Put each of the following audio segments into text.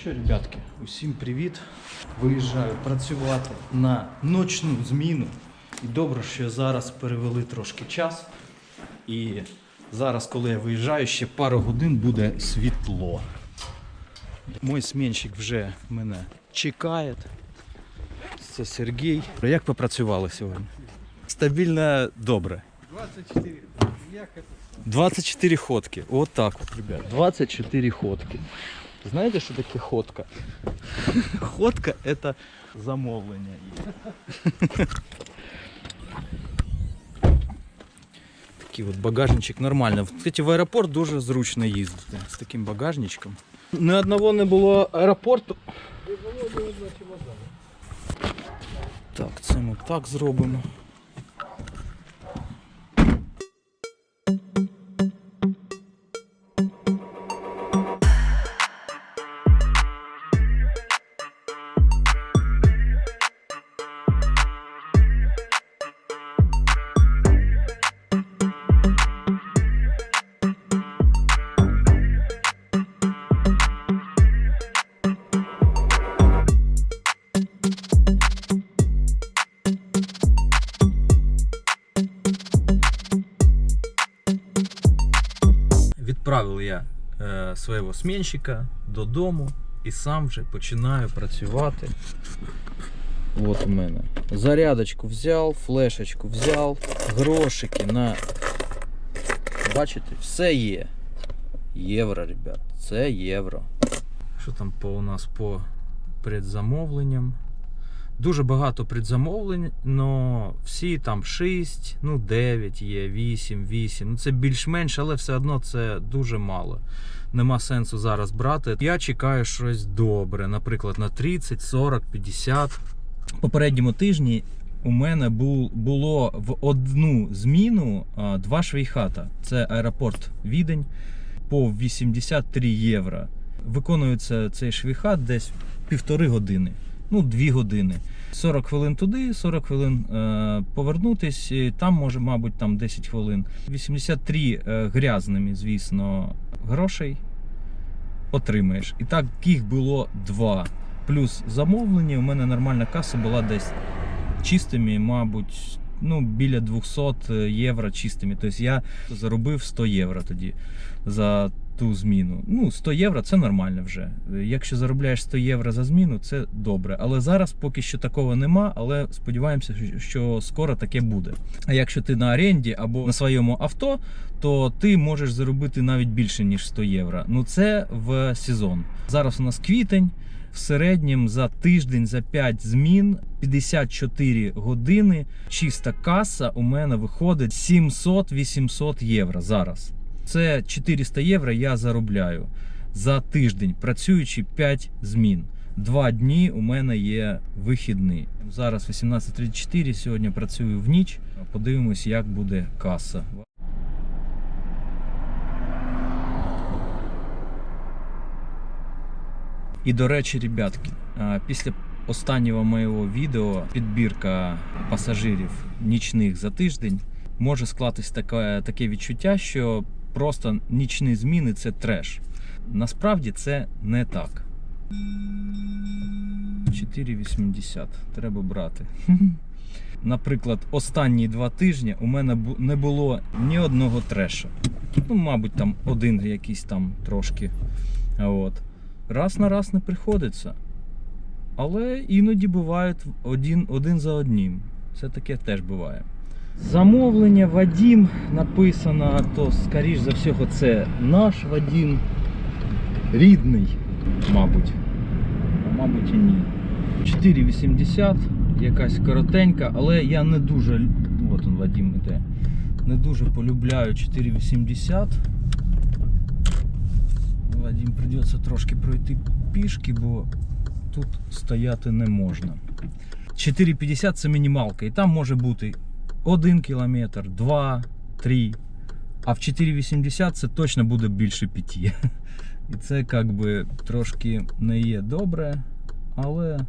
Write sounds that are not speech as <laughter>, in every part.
що, ребятки, усім привіт. Виїжджаю працювати на ночну зміну. І добре, що зараз перевели трошки час. І зараз, коли я виїжджаю, ще пару годин буде світло. Мой сменщик вже мене чекає. Це Сергій. Як попрацювали сьогодні? Стабільно добре. 24. Як 24 ходки. Вот так вот, ребят. 24 ходки. Знаете, что такое ходка? Ходка это замовлення. Такий от багажничок нормально. Кстати, в аеропорт дуже зручно їздити з таким багажничком. Ні одного не було аеропорту. Так, це ми так зробимо. Свого сменщика додому і сам вже починаю працювати. От у мене. Зарядочку взяв, флешечку взяв, грошики на. Бачите, все є. Євро, ребят. Це євро. Що там по у нас по предзамовленням? Дуже багато предзамовлень, але всі там 6, ну 9 є, 8, 8. Ну це більш-менш, але все одно це дуже мало. Нема сенсу зараз брати. Я чекаю щось добре, наприклад, на 30, 40, 50. В попередньому тижні у мене бу- було в одну зміну два швейхата. Це аеропорт Відень по 83 євро. Виконується цей швейхат десь півтори години, ну дві години. 40 хвилин туди, 40 хвилин е, повернутись. Там може, мабуть, там 10 хвилин. 83 е, грязними, звісно, грошей отримаєш. І так їх було два. Плюс замовлення. У мене нормальна каса була десь чистими, мабуть, ну, біля 200 євро чистими. Тобто я заробив 100 євро тоді за ту зміну. Ну, 100 євро це нормально вже. Якщо заробляєш 100 євро за зміну, це добре. Але зараз поки що такого нема, але сподіваємося, що скоро таке буде. А якщо ти на оренді або на своєму авто, то ти можеш заробити навіть більше ніж 100 євро. Ну це в сезон. Зараз у нас квітень. В середньому за тиждень за 5 змін 54 години. Чиста каса у мене виходить 700-800 євро зараз. Це 400 євро я заробляю за тиждень, працюючи 5 змін. Два дні у мене є вихідний. Зараз 18.34, сьогодні працюю в ніч. Подивимось, як буде каса. І до речі, ребятки, після останнього моєго відео підбірка пасажирів нічних за тиждень може склатись таке, таке відчуття, що просто нічні зміни це треш. Насправді це не так. 4,80 треба брати. <laughs> Наприклад, останні два тижні у мене не було ні одного треша. Ну, мабуть, там один якийсь там трошки. От. Раз на раз не приходиться. Але іноді бувають один, один за одним. Це таке теж буває. Замовлення Вадім написано, то скоріш за всього це наш Вадім. Рідний, мабуть. Мабуть і ні. 4,80, якась коротенька, але я не дуже. От он Вадім іде. Не дуже полюбляю 4,80. Вадим придеться трошки пройти пішки, бо тут стояти не можна. 4,50 це мінімалка, і там може бути 1 кілометр, 2, 3. А в 4,80 це точно буде більше 5. І це як би трошки не є добре, але,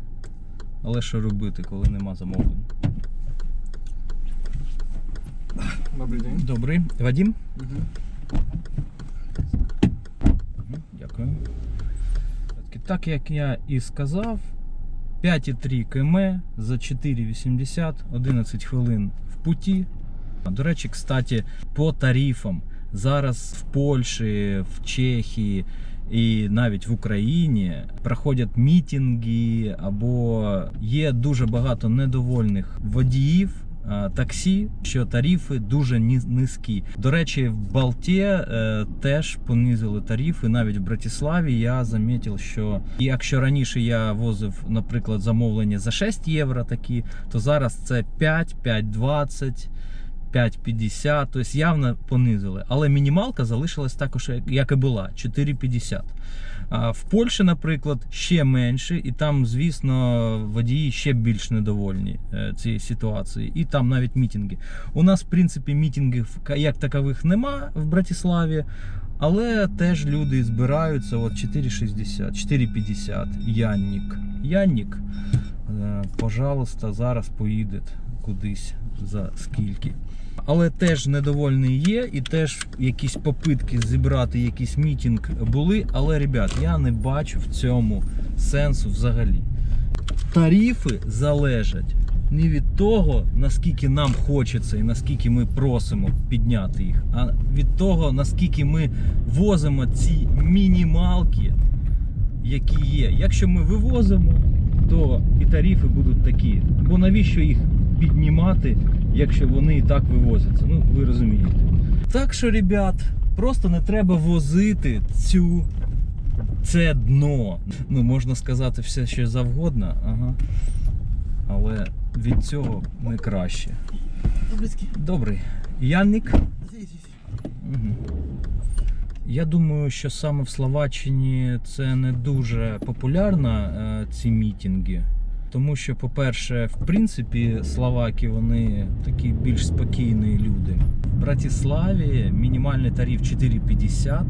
але що робити, коли нема замовлень. Добрий день. Добрий. Вадим? Угу. Дякую. Так як я і сказав, 5,3 км за 4,80, 11 хвилин путі. До речі, кстати, по тарифам зараз в Польщі, в Чехії і навіть в Україні проходять мітинги або є дуже багато недовольних водіїв. Е, Таксі, що тарифи дуже низькі. До речі, в Балті е, теж понизили тарифи. Навіть в Братиславі я замітив, що якщо раніше я возив, наприклад, замовлення за 6 євро такі, то зараз це 5, 5,20. 5,50, тобто явно понизили. Але мінімалка залишилась також, як- і була 4,50. В Польщі, наприклад, ще менше, і там, звісно, водії ще більш недовольні е, цією ситуацією. І там навіть мітинги. У нас, в принципі, мітингів як такових нема в Братиславі. Але теж люди збираються от 4,60, 4,50. Яннік. Яннік, е, пожалуйста, зараз поїде кудись за скільки. Але теж недовольний є, і теж якісь попитки зібрати якийсь мітинг були. Але, ребят, я не бачу в цьому сенсу взагалі. Тарифи залежать не від того, наскільки нам хочеться і наскільки ми просимо підняти їх, а від того, наскільки ми возимо ці мінімалки, які є. Якщо ми вивозимо, то і тарифи будуть такі. Бо навіщо їх піднімати, якщо вони і так вивозяться? Ну, ви розумієте. Так що, ребят, просто не треба возити цю. Це дно. Ну, можна сказати все, що завгодно, ага. але від цього не краще. Добрий. Янник. Угу. Я думаю, що саме в Словаччині це не дуже популярно, е, ці мітинги. Тому що, по-перше, в принципі, словаки вони такі більш спокійні люди. В Братиславі мінімальний тариф 4,50.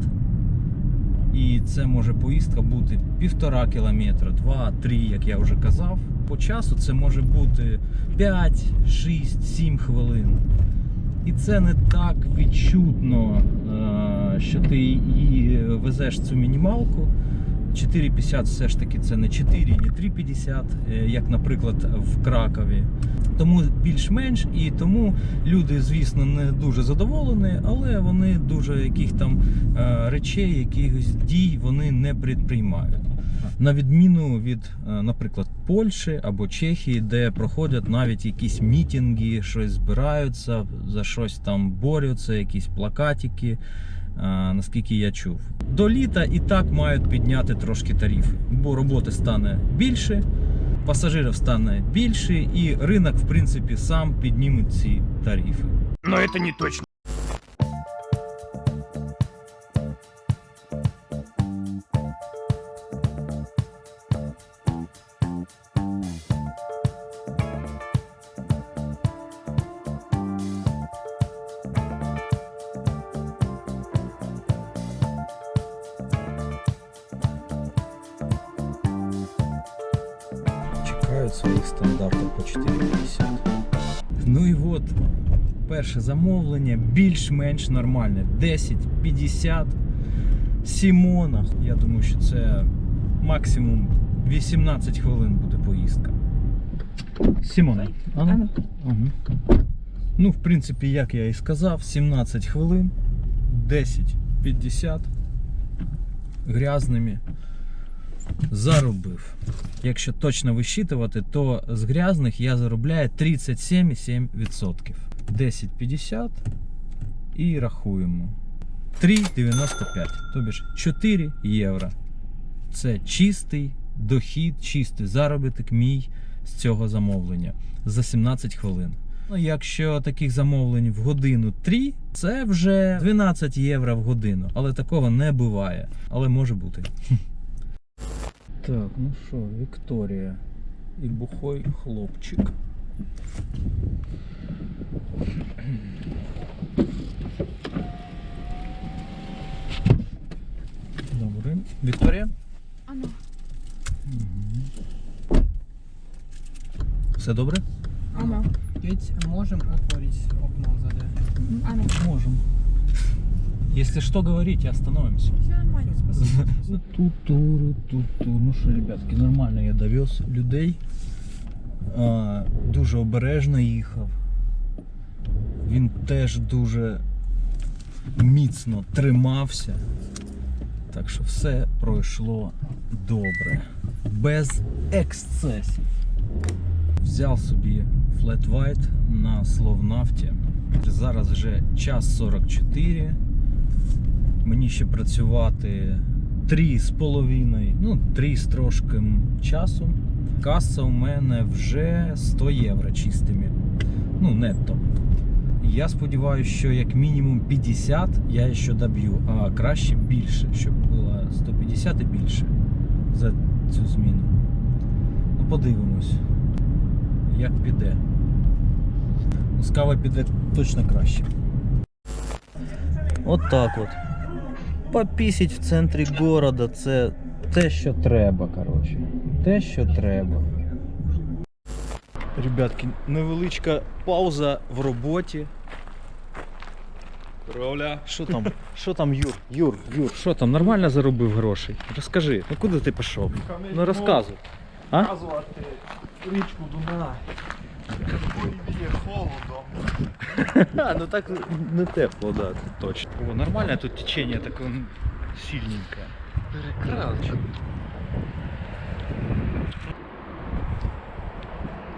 І це може поїздка бути півтора кілометра, два-три, як я вже казав. По часу це може бути 5, 6, 7 хвилин. І це не так відчутно, е, що ти її везеш цю мінімалку. 4,50 все ж таки це не 4, не 3,50, е, як, наприклад, в Кракові. Тому більш-менш, і тому люди, звісно, не дуже задоволені, але вони дуже яких там е, речей, якихось дій вони не предприймають. На відміну від, е, наприклад, Польщі або Чехії, де проходять навіть якісь мітинги, щось збираються, за щось там борються, якісь плакатики, наскільки я чув. До літа і так мають підняти трошки тарифи, бо роботи стане більше, пасажирів стане більше, і ринок, в принципі, сам підніме ці тарифи. Ну, это не точно. Замовлення більш-менш нормальне. 10,50 Сімона. Я думаю, що це максимум 18 хвилин буде поїздка. Сімона. Угу. Ну, в принципі, як я і сказав, 17 хвилин, 10,50 грязними заробив. Якщо точно висчитувати, то з грязних я заробляю 37,7%. 10,50 і рахуємо. 3,95, тобі ж 4 євро. Це чистий дохід, чистий заробіток мій з цього замовлення за 17 хвилин. Ну, якщо таких замовлень в годину 3, це вже 12 євро в годину. Але такого не буває. Але може бути. <laughs> Так, ну що, Вікторія і бухой хлопчик. Добре. Вікторія? Ано. Все добре? Ано. Ведь можем отворить окно сзади. Ано. Можемо. Если что, говорите, остановимся. Все нормально. Ту-туру, ту-ту. Ну що, ребятки, нормально я довез людей. Дуже обережно їхав. Він теж дуже міцно тримався. Так що все пройшло добре. Без ексцесів. Взяв собі Flat White на Словнафті. Зараз вже час 44 мені ще працювати 3 з половиною, ну 3 з трошким часу. Каса у мене вже 100 євро чистими. Ну, нетто. Я сподіваюся, що як мінімум 50 я ще доб'ю, а краще більше, щоб було 150 і більше за цю зміну. Ну, подивимось, як піде. Ну, з кави піде точно краще. От так от. Попісіть в центрі города це те, що треба, коротше. Те, що треба. Ребятки, невеличка пауза в роботі. Ровля. Що там? Що там, Юр? Юр, Юр, що там? Нормально заробив грошей? Розкажи, ну куди ти пішов? Ну розказуй. А? Річку Дунай. Є холодом. А, ну так не тепло, да, точно. О, нормально тут течение таке сильненьке. Прекрасно.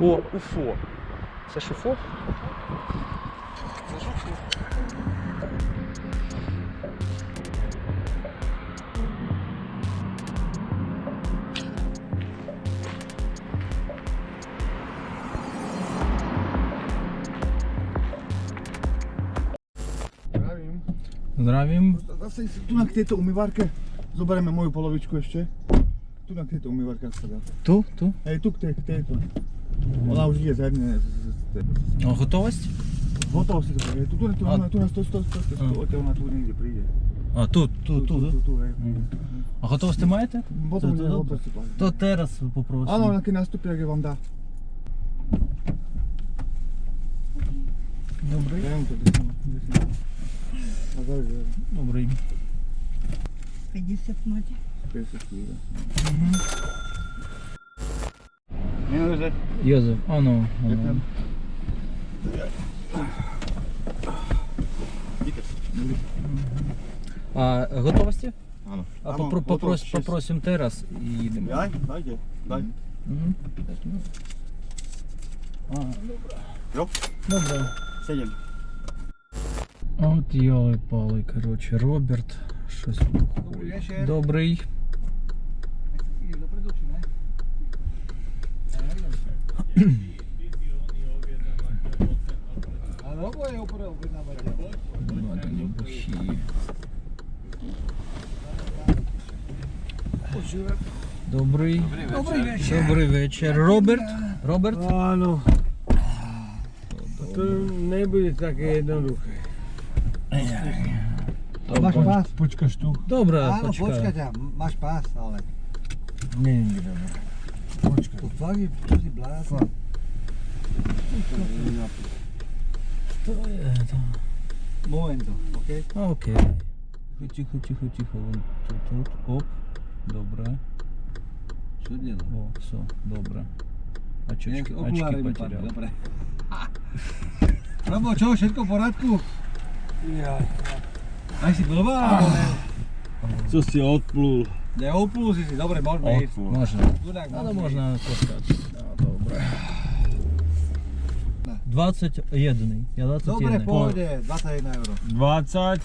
О, Уфо. Це ж Уфо? Це жовтий. Pravím. Zdravím. Zase tu na k této umyvárke zobereme moju polovičku ještě. Tu na k této umyvárke dá. Tu, tu. Hej, tu k té, k této. Ona už je zevně. О, готовість? Hotovo si to je. Tu, tu, tu, A- tu, tu, na 100, 100, 100, 100, A. 100, ona tu někde přijde. А, тут, тут, tu, тут. tu, tu, А готовість маєте? Dobré. hotovo si pláže. То тераз попросимо. Ano, taky nastupí, jak je vám dá. Добрий. Tady. Добрий. 50 ноті. 50 chvíle. Йозеф, а ну. а ну. А готовості? Ano. А попро- попрос, попросим тераз і їдемо. Daj, dej, daj. Мгм. А, Jo, добре. seděm. От йоли пали, коротше, Роберт. Щось. Добрий. Добрий. Dobrý večer. Добрий вечір. Роберт. Роберт. Áno. To nebude také jednoduché. Máš pás? Počkaš tu? Добре, Áno, почекай. počkajte, máš pás, ale Nie, nie, nie. Počkaj. to fakt je, čo si blázon. То є, то. Momento, ok? Окей. Тихо, тихо, тихо. Вон тут, тут. Оп. Добре. Čo delo? О, все, добре. Очки, Nejak очки okuláre vypadli, потерял. dobre. <laughs> Robo, čo, všetko v poriadku? Ja. Aj si blbá? Ah. Čo si odplul? Ne, odplul si si, dobre, môžeme ísť. Možno. Ale možno poskať. Dobre. 21. Ja 21. Dobre, pohode, 21 euro. 20.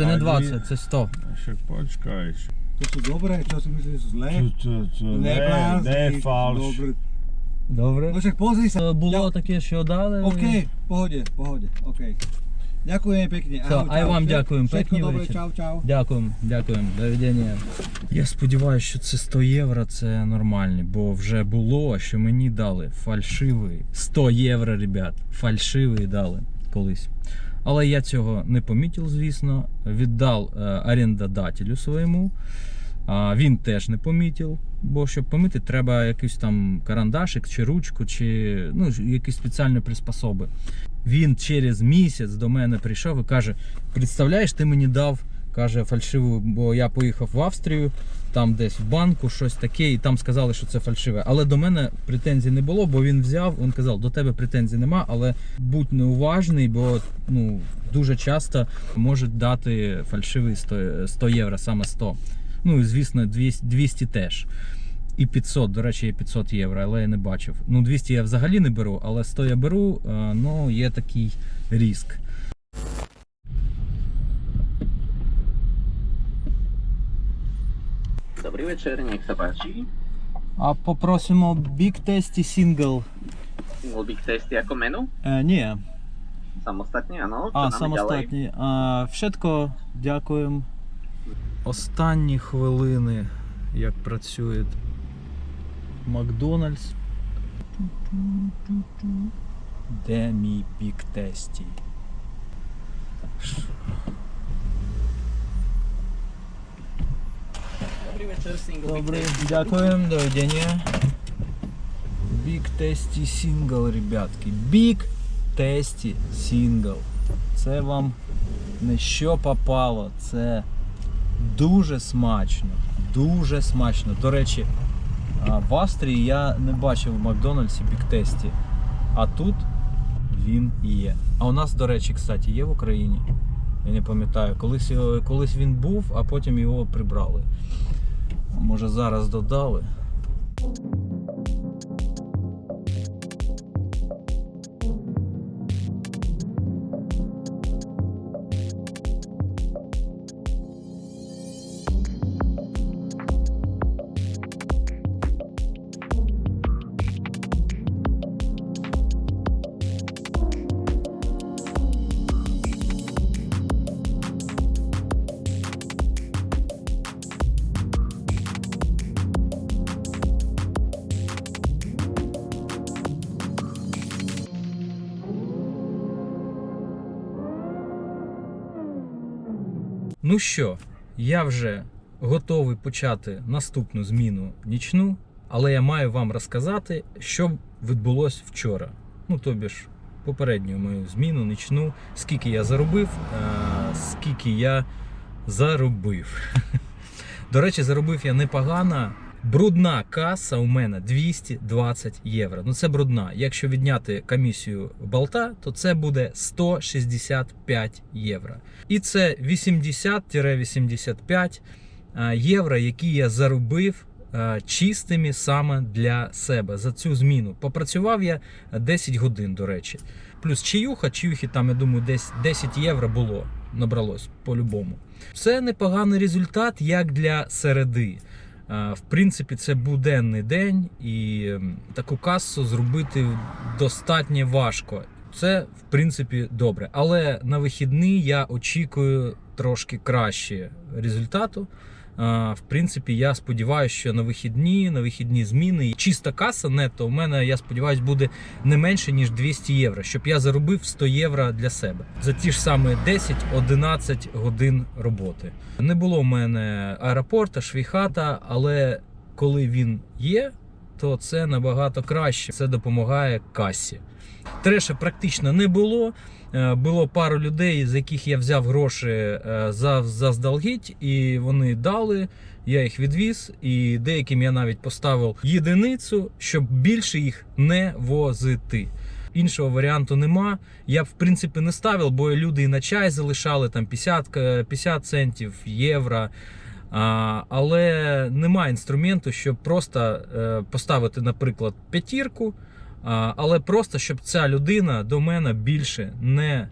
Cene 20, cez 100. No, však počkaj. To sú dobré, čo si myslíš, že sú zlé? Čo, čo, čo, ne, ne, falš. Dobre. Dobre. No však pozri sa. Bolo ja. také šiodále. OK, pohode, pohode, OK. Ďakujem pekne. Все, aj čau. вам дякуємо. Dobre, вечір. čau, čau. Дякуємо, дякуємо. До видання. Я сподіваюся, що це 100 євро це нормальні, бо вже було, що мені дали фальшивий 100 євро, ребят. Фальшивий дали колись. Але я цього не помітив, звісно. Віддав е, орендодателю своєму. А він теж не помітив, бо щоб помітити, треба якийсь там карандашик чи ручку, чи ну, якісь спеціальні приспособи. Він через місяць до мене прийшов і каже: Представляєш, ти мені дав каже фальшиву, бо я поїхав в Австрію, там десь в банку, щось таке, і там сказали, що це фальшиве. Але до мене претензій не було, бо він взяв, він казав, до тебе претензій нема, але будь неуважний, бо ну, дуже часто можуть дати фальшивий 100, 100 євро, саме 100. Ну і звісно, 200, 200 теж. І 500, до речі, є 500 євро, але я не бачив. Ну, 200 я взагалі не беру, але 100 я беру, е, ну є такий риск. Dobrý večer, nech sa páči. А попросимо Big Tasty Single. Single Big ako menu? E, nie. Samostatne, áno. Čo A, máme ďalej? samostatne. A, všetko, ďakujem. Останні хвилини, як працює Макдональдс. Де мій večer, Single Добре, дякуємо, до видення. Big Tasty Single, ребятки. Big Tasty Single. Це вам не що попало, це дуже смачно. Дуже смачно. До речі, в Австрії я не бачив в Макдональдсі біктесті. А тут він є. А у нас, до речі, кстати, є в Україні. Я не пам'ятаю, колись, колись він був, а потім його прибрали. Може зараз додали. Ну що, я вже готовий почати наступну зміну нічну, але я маю вам розказати, що відбулося вчора. Ну, тобі ж, попередню мою зміну нічну, скільки я заробив, а, скільки я заробив. <laughs> До речі, заробив я непогано. Брудна каса у мене 220 євро. Ну це брудна. Якщо відняти комісію болта, то це буде 165 євро. І це 80-85 е, євро, які я заробив е, чистими саме для себе за цю зміну. Попрацював я 10 годин, до речі. Плюс чаюха, чаюхи там, я думаю, десь 10 євро було, набралось по-любому. Це непоганий результат, як для середи. Е, В принципі, це буденний день, і таку касу зробити достатньо важко. Це в принципі добре. Але на вихідні я очікую трошки краще результату. А, В принципі, я сподіваюся, що на вихідні, на вихідні зміни чиста каса нетто у мене, я сподіваюся, буде не менше ніж 200 євро, щоб я заробив 100 євро для себе за ті ж саме 10-11 годин роботи. Не було в мене аеропорта, швейхата, але коли він є, то це набагато краще. Це допомагає касі. Треша практично не було. Е, Було пару людей, з яких я взяв гроші е, за, заздалегідь, і вони дали. Я їх відвіз, і деяким я навіть поставив єдиницю, щоб більше їх не возити. Іншого варіанту нема. Я б в принципі не ставив, бо люди і на чай залишали там 50, 50 центів, євро. А, але немає інструменту, щоб просто е, поставити, наприклад, п'ятірку. Але просто щоб ця людина до мене більше не,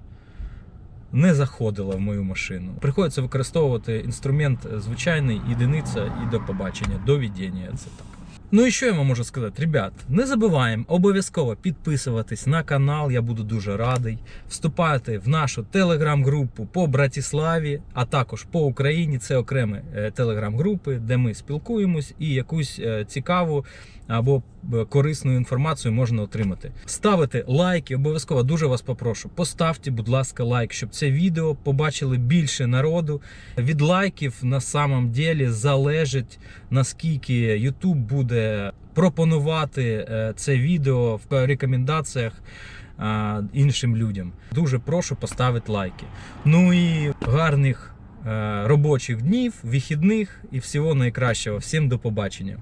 не заходила в мою машину. Приходиться використовувати інструмент звичайний, єдиниця і до побачення, до відділення. Це так. Ну і що я вам можу сказати? Ребят, не забуваємо обов'язково підписуватись на канал, я буду дуже радий. Вступати в нашу телеграм-групу по Братіславі, а також по Україні. Це окремі е, телеграм-групи, де ми спілкуємось і якусь е, цікаву або е, корисну інформацію можна отримати. Ставити лайки, обов'язково дуже вас попрошу. Поставте, будь ласка, лайк, щоб це відео побачили більше народу. Від лайків на самом ділі залежить наскільки YouTube буде пропонувати е, це відео в рекомендаціях іншим людям. Дуже прошу поставити лайки. Ну і гарних е, робочих днів, вихідних і всього найкращого. Всім до побачення.